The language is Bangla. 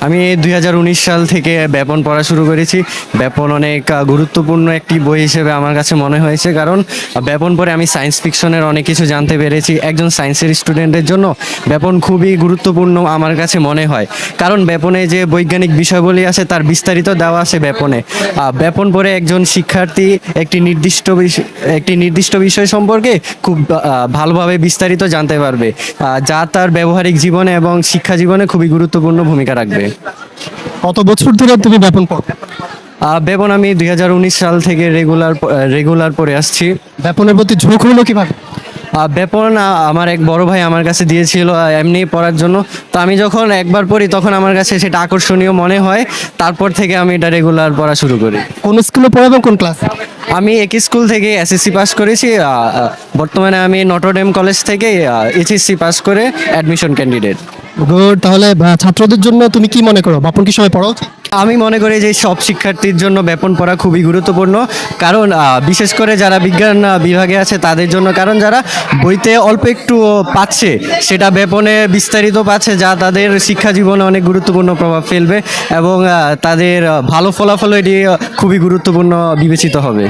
আমি দুই হাজার উনিশ সাল থেকে ব্যাপন পড়া শুরু করেছি। ব্যাপন অনেক গুরুত্বপূর্ণ একটি বই হিসেবে আমার কাছে মনে হয়েছে। কারণ ব্যাপন পড়ে আমি সায়েন্স ফিকশনের অনেক কিছু জানতে পেরেছি একজন সায়েন্সের স্টুডেন্টের জন্য। ব্যাপন খুবই গুরুত্বপূর্ণ আমার কাছে মনে হয়। কারণ, ব্যাপনে যে বৈজ্ঞানিক বিষয়গুলি আছে তার বিস্তারিত দেওয়া আছে ব্যাপনে। ব্যাপন পড়ে একজন শিক্ষার্থী একটি নির্দিষ্ট একটি নির্দিষ্ট বিষয় সম্পর্কে খুব ভালোভাবে বিস্তারিত জানতে পারবে। যা তার ব্যবহারিক জীবনে এবং শিক্ষা জীবনে খুবই গুরুত্বপূর্ণ ভূমিকা রাখবে। কত বছর ধরে তুমি ব্যাপন পড়ো আহ, বেপন আমি দু হাজার উনিশ সাল থেকে রেগুলার রেগুলার পড়ে আসছি। ব্যাপনের প্রতি ঝোঁক হলো কীভাবে? আহ, আমার এক বড় ভাই আমার কাছে দিয়েছিল এমনি পড়ার জন্য। তো আমি যখন একবার পড়ি তখন আমার কাছে সেটা আকর্ষণীয় মনে হয়। তারপর থেকে আমি এটা রেগুলার পড়া শুরু করি। কোন স্কুলে পড়ো এবং কোন ক্লাস আমি একই স্কুল থেকে এসএসসি পাস করেছি বর্তমানে আমি নটরডেম কলেজ থেকে এইচএসসি পাস করে অ্যাডমিশন ক্যান্ডিডেট গুড তাহলে ছাত্রদের জন্য তুমি কি মনে করো? বাপন কি সময় পড়ো আমি মনে করি যে সব শিক্ষার্থীর জন্য ব্যাপন পড়া খুবই গুরুত্বপূর্ণ। কারণ বিশেষ করে যারা বিজ্ঞান বিভাগে আছে তাদের জন্য, কারণ যারা বইতে অল্প একটু পাচ্ছে, সেটা ব্যাপনে বিস্তারিত পাচ্ছে, যা তাদের শিক্ষা জীবনে অনেক গুরুত্বপূর্ণ প্রভাব ফেলবে এবং তাদের ভালো ফলাফল এটি খুবই গুরুত্বপূর্ণ বিবেচিত হবে।